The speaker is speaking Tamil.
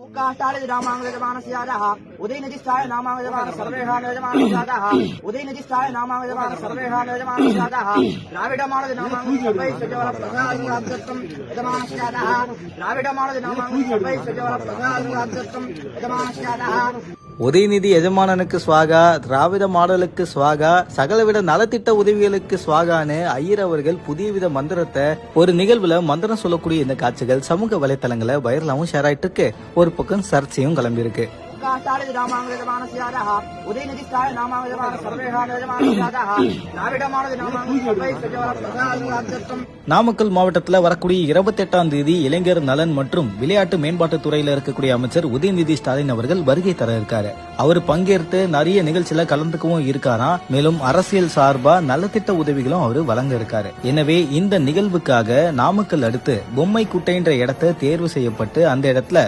ఉకాష్టాయ నామాంగజమానస్యాదః ఉదయనదిష్టాయ నామాంగజమాన సర్వేహాన యజమానస్యాదః ఉదయనదిష్టాయ నామాంగజమాన సర్వేహాన యజమానస్యాదः. ద్రావిడమానది నామాంగజ సర్వై సజవల ప్రసాదాంగత్వం యజమానస్యాదः ద్రావిడమానది నామాంగజ సర్వై సజవల ప్రసాదాంగత్వం యజమానస్యాదः. உதயநிதி எஜமானனுக்கு ஸ்வாகா திராவிட மாடலுக்கு ஸ்வாகா சகலவிட நலத்திட்ட உதவிகளுக்கு ஸ்வாகான்னு ஐயர் அவர்கள் புதியவித மந்திரத்தை ஒரு நிகழ்வுல மந்திரம் சொல்லக்கூடிய இந்த காட்சிகள் சமூக வலைத்தளங்களை வைரலாவும் ஷேர் ஆயிட்டு இருக்கு. ஒரு பக்கம் சர்ச்சையும் கிளம்பியிருக்கு. காஷ்டால நாமாங்கமான சியாதா உதயநிதிஸ்தாய நாமாங்கமான சர்வேகால சியாதா திராவிடமானது நாமாங்கமான நாமக்கல் மாவட்டத்தில் வரக்கூடிய இருபத்தி எட்டாம் தேதி இளைஞர் நலன் மற்றும் விளையாட்டு மேம்பாட்டு துறையில் இருக்கக்கூடிய அமைச்சர் உதயநிதி ஸ்டாலின் அவர்கள் வருகை தர இருக்காரு. அவர் பங்கேற்று நிறைய நிகழ்ச்சியில கலந்துக்கவும் இருக்காரா. மேலும் அரசியல் சார்பா நலத்திட்ட உதவிகளும் அவர் வழங்க இருக்காரு. எனவே இந்த நிகழ்வுக்காக நாமக்கல் அடுத்து பொம்மை குட்டைன்ற இடத்தை தேர்வு செய்யப்பட்டு அந்த இடத்துல